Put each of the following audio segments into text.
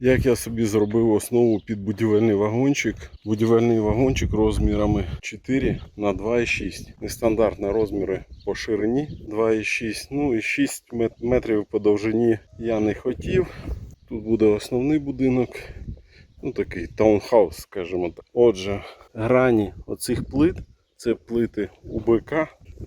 Як я собі зробив основу під будівельний вагончик. Будівельний вагончик розмірами 4 на 2,6. Нестандартні розміри по ширині 2,6. Ну і 6 метрів по довжині я не хотів. Тут буде основний будинок. Ну такий таунхаус, скажімо так. Отже, грані оцих плит це плити УБК.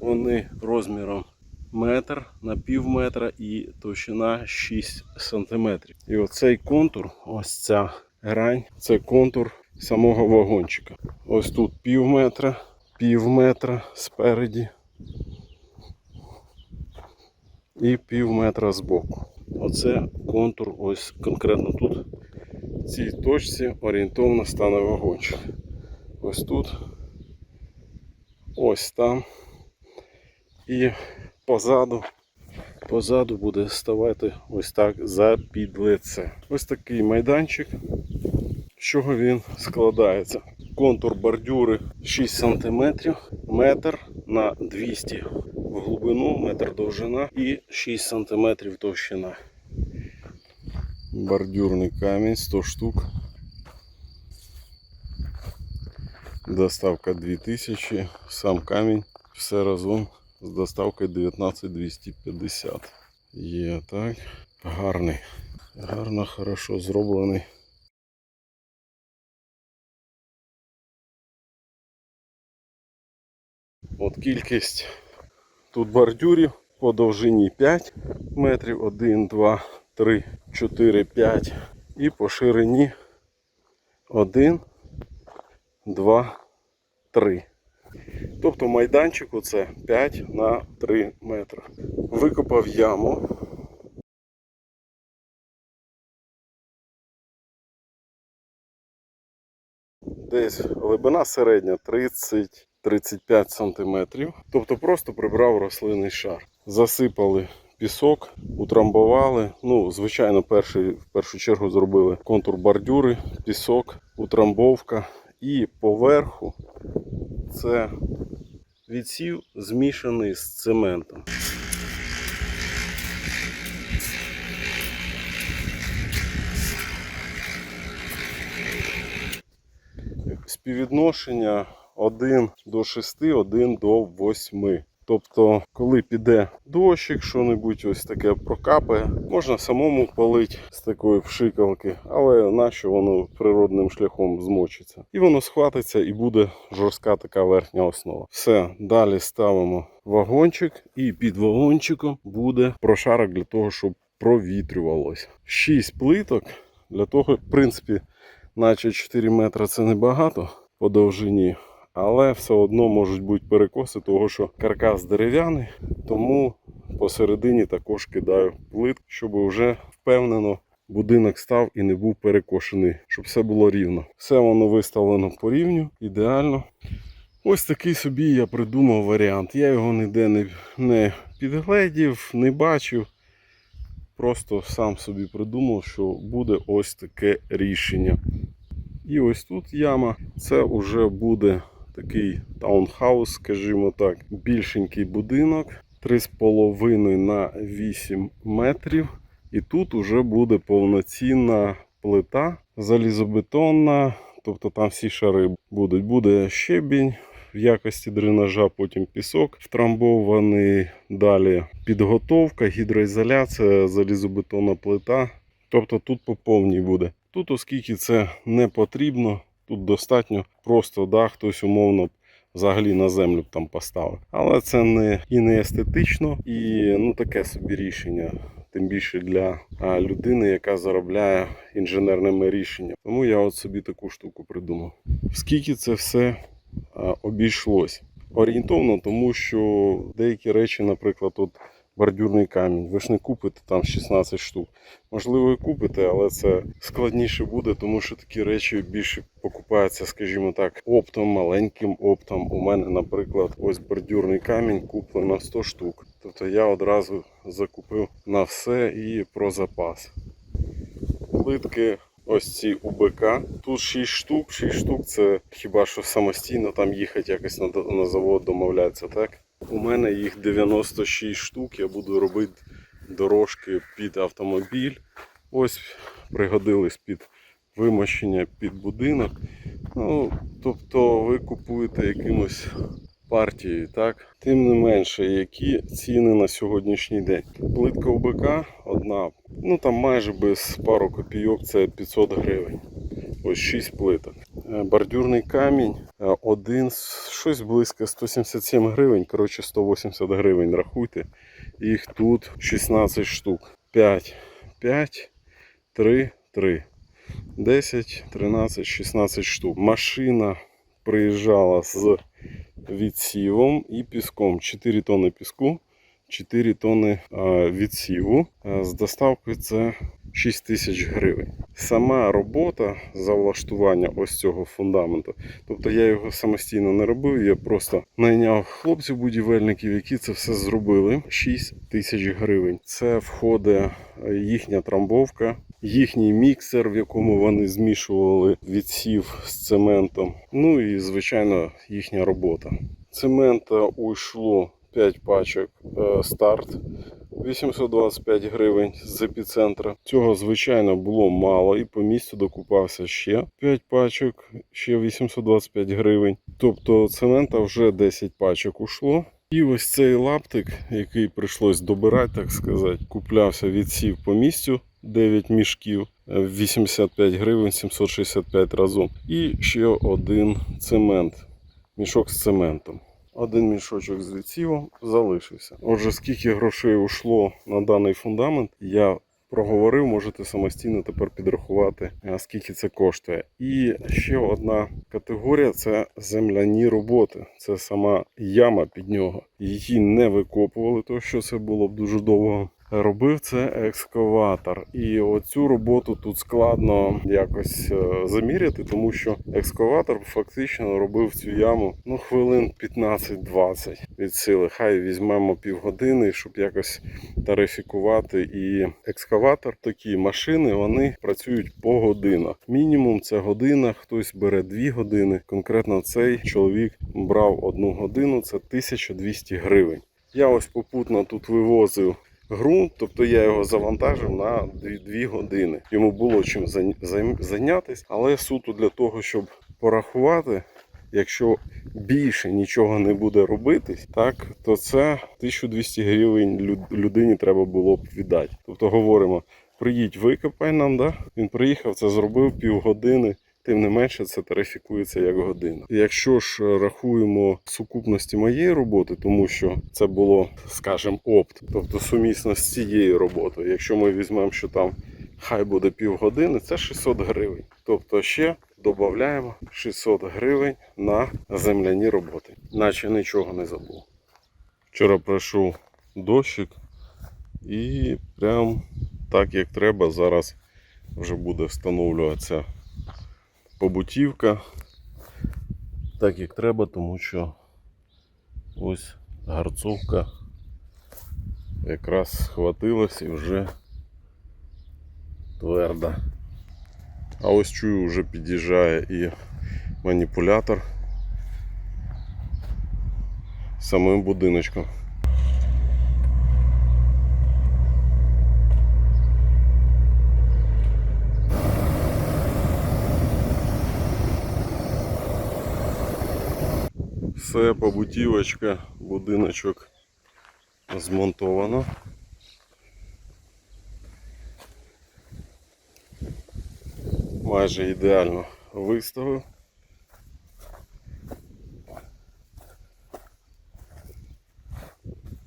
Вони розміром метр на пів метра і товщина 6 сантиметрів. І оцей контур, ось ця грань, це контур самого вагончика. Ось тут пів метра, пів метра спереді і пів метра збоку. Оце контур, ось конкретно тут. В цій точці орієнтовно стане вагончик. Ось тут, ось там. І позаду, позаду буде ставати ось так за підлице. Ось такий майданчик. З чого він складається? Контур бордюри 6 см, метр на 200 в глибину, метр довжина і 6 см товщина. Бордюрний камінь 100 штук. Доставка 2000, сам камінь, все разом з доставкою 19250. Є так. Гарний. Гарно, хорошо зроблений. От кількість тут бордюрів по довжині 5 метрів, 1, 2, 3, 4, 5 і по ширині 1, 2, 3. Тобто майданчику це 5 на 3 метри. Викопав яму. Десь глибина середня 30-35 см. Тобто просто прибрав рослинний шар. Засипали пісок, утрамбували. Ну, звичайно, перший, в першу чергу зробили контур бордюри, пісок, утрамбовка. І поверху це відсів змішаний з цементом. Співвідношення 1 до 6, 1 до 8. Тобто, коли піде дощик, що-небудь ось таке прокапає, можна самому полити з такої пшикалки, але нащо воно природним шляхом змочиться. І воно схватиться і буде жорстка така верхня основа. Все, далі ставимо вагончик, і під вагончиком буде прошарок для того, щоб провітрювалося. 6 плиток для того, в принципі, наче 4 метри це небагато по довжині. Але все одно можуть бути перекоси, того що каркас дерев'яний, тому посередині також кидаю плит, щоб вже впевнено будинок став і не був перекошений, щоб все було рівно. Все воно виставлено по рівню, ідеально. Ось такий собі я придумав варіант. Я його ніде не, не підгледів, не бачив. Просто сам собі придумав, що буде ось таке рішення. І ось тут яма. Це вже буде такий таунхаус, скажімо так, більшенький будинок. 3,5 на 8 метрів. І тут вже буде повноцінна плита залізобетонна. Тобто там всі шари будуть. Буде щебінь в якості дренажа, потім пісок втрамбований. Далі підготовка, гідроізоляція, залізобетонна плита. Тобто тут по повній буде. Тут, оскільки це не потрібно, тут достатньо просто да, хтось умовно взагалі на землю б там поставив. Але це не і не естетично, і ну таке собі рішення. Тим більше для людини, яка заробляє інженерними рішеннями. Тому я от собі таку штуку придумав. Скільки це все обійшлось? Орієнтовно, тому що деякі речі, наприклад, от бордюрний камінь, ви ж не купите там 16 штук. Можливо, і купите, але це складніше буде, тому що такі речі більше покупаються, скажімо так, оптом, маленьким оптом. У мене, наприклад, ось бордюрний камінь куплено 100 штук. Тобто я одразу закупив на все і про запас. Плитки ось ці УБК. Тут 6 штук, 6 штук це хіба що самостійно там їхати якось на, на завод домовлятися, так? У мене їх 96 штук. Я буду робити дорожки під автомобіль. Ось пригодились під вимощення під будинок. Ну, тобто ви купуєте якимось партією, так? Тим не менше, які ціни на сьогоднішній день. Плитка УБК одна, ну там майже без пару копійок це 500 гривень. Ось 6 плиток. Е, Бордюрний камінь е, один, щось близько 177 гривень, коротше 180 гривень рахуйте. Їх тут 16 штук. 5, 5, 3, 3. 10, 13, 16 штук. Машина приїжджала з відсівом і піском. 4 тонни піску, 4 тонни е, відсіву. З доставкою це 6 тисяч гривень. Сама робота за влаштування ось цього фундаменту. Тобто я його самостійно не робив, я просто найняв хлопців-будівельників, які це все зробили. 6 тисяч гривень. Це входить е, їхня трамбовка, їхній міксер, в якому вони змішували відсів з цементом. Ну і звичайно їхня робота. Цемента уйшло 5 пачок е, старт. 825 гривень з епіцентра. Цього, звичайно, було мало, і по місцю докупався ще 5 пачок, ще 825 гривень. Тобто цемента вже 10 пачок ушло. І ось цей лаптик, який прийшлось добирати, так сказати, куплявся відсів по місцю 9 мішків, е, 85 гривень 765 разом. І ще один цемент, мішок з цементом. Один мішочок з ліцівом залишився. Отже, скільки грошей ушло на даний фундамент, я проговорив, можете самостійно тепер підрахувати, скільки це коштує. І ще одна категорія це земляні роботи. Це сама яма під нього. Її не викопували, тому що це було б дуже довго. Робив це екскаватор, і оцю роботу тут складно якось е, заміряти, тому що екскаватор фактично робив цю яму ну хвилин 15-20 від сили. Хай візьмемо півгодини, щоб якось тарифікувати. І екскаватор, такі машини, вони працюють по годинах. Мінімум це година, хтось бере 2 години. Конкретно цей чоловік брав одну годину, це 1200 гривень. Я ось попутно тут вивозив ґрунт, тобто я його завантажив на 2 години. Йому було чим зайнятися, але суто для того, щоб порахувати, якщо більше нічого не буде робитись, так то це 1200 гривень людині треба було б віддати. Тобто говоримо, приїдь, викопай нам, да? він приїхав, це зробив півгодини. Тим не менше, це тарифікується як година. Якщо ж рахуємо сукупності моєї роботи, тому що це було, скажімо, опт, тобто сумісно з цією роботою. Якщо ми візьмемо, що там хай буде півгодини, це 600 гривень. Тобто ще додаємо 600 гривень на земляні роботи. Наче нічого не забув. Вчора пройшов дощик і прям так як треба, зараз вже буде встановлюватися побутівка. Так як треба, тому що ось гарцовка якраз схватилась і вже тверда. А ось чую, вже під'їжджає і маніпулятор самим будиночком. Все, побутівочка, будиночок змонтовано. Майже ідеально виставив.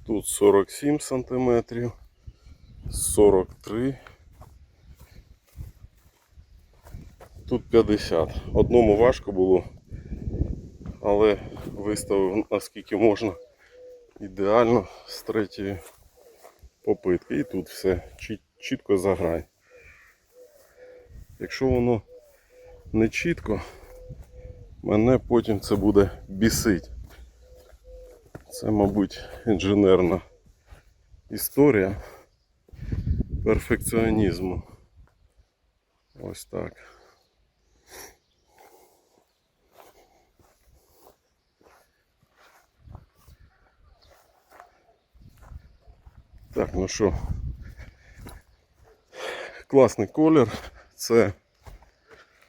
Тут 47 сантиметрів, 43. Тут 50. Одному важко було але виставив наскільки можна ідеально з третьої попитки. І тут все чітко заграй. Якщо воно не чітко, мене потім це буде бісить. Це, мабуть, інженерна історія перфекціонізму. Ось так. Так, ну що, Класний колір. Це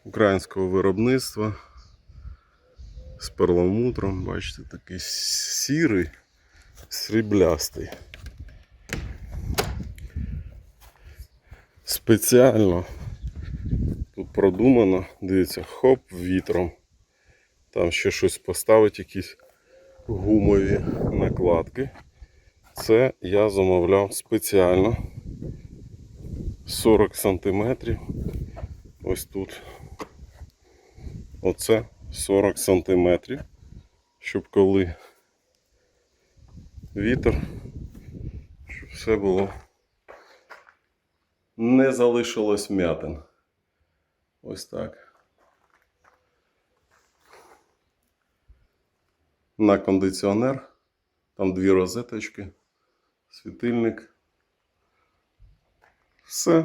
українського виробництва з перламутром. Бачите, такий сірий, сріблястий. Спеціально тут продумано, дивіться, хоп, вітром. Там ще щось поставить, якісь гумові накладки. Це я замовляв спеціально 40 см. Ось тут. Оце 40 см. Щоб коли вітер, щоб все було не залишилось м'ятин. Ось так. На кондиціонер. Там дві розеточки, світильник. Все.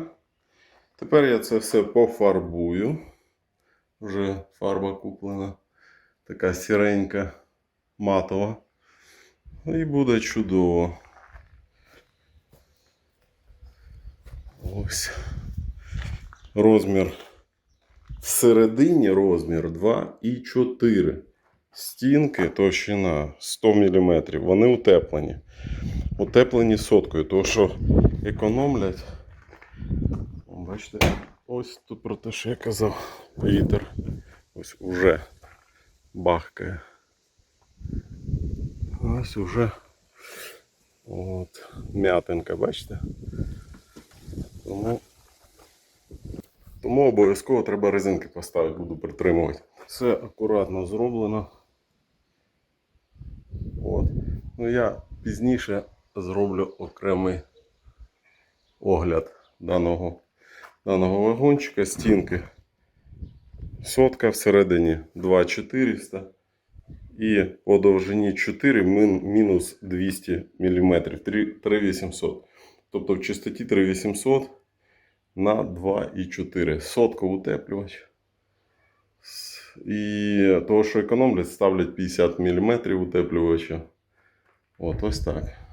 Тепер я це все пофарбую. Вже фарба куплена. Така сіренька, матова. І буде чудово. Ось. Розмір. Всередині розмір 2,4. Стінки товщина 100 мм. Вони утеплені. Утеплені соткою, тому що економлять. Бачите, ось тут про те, що я казав, вітер. Ось уже бахкає. Ось уже от, м'ятинка, бачите? Тому, тому обов'язково треба резинки поставити, буду притримувати. Все акуратно зроблено. От. Ну я пізніше зроблю окремий огляд даного, даного вагончика, стінки. Сотка всередині 2400 і по довжині 4 мінус 200 мм 3800. Тобто в чистоті 3800 на 2,4. Сотка утеплювач. І того, що економлять, ставлять 50 мм утеплювача. От ось так.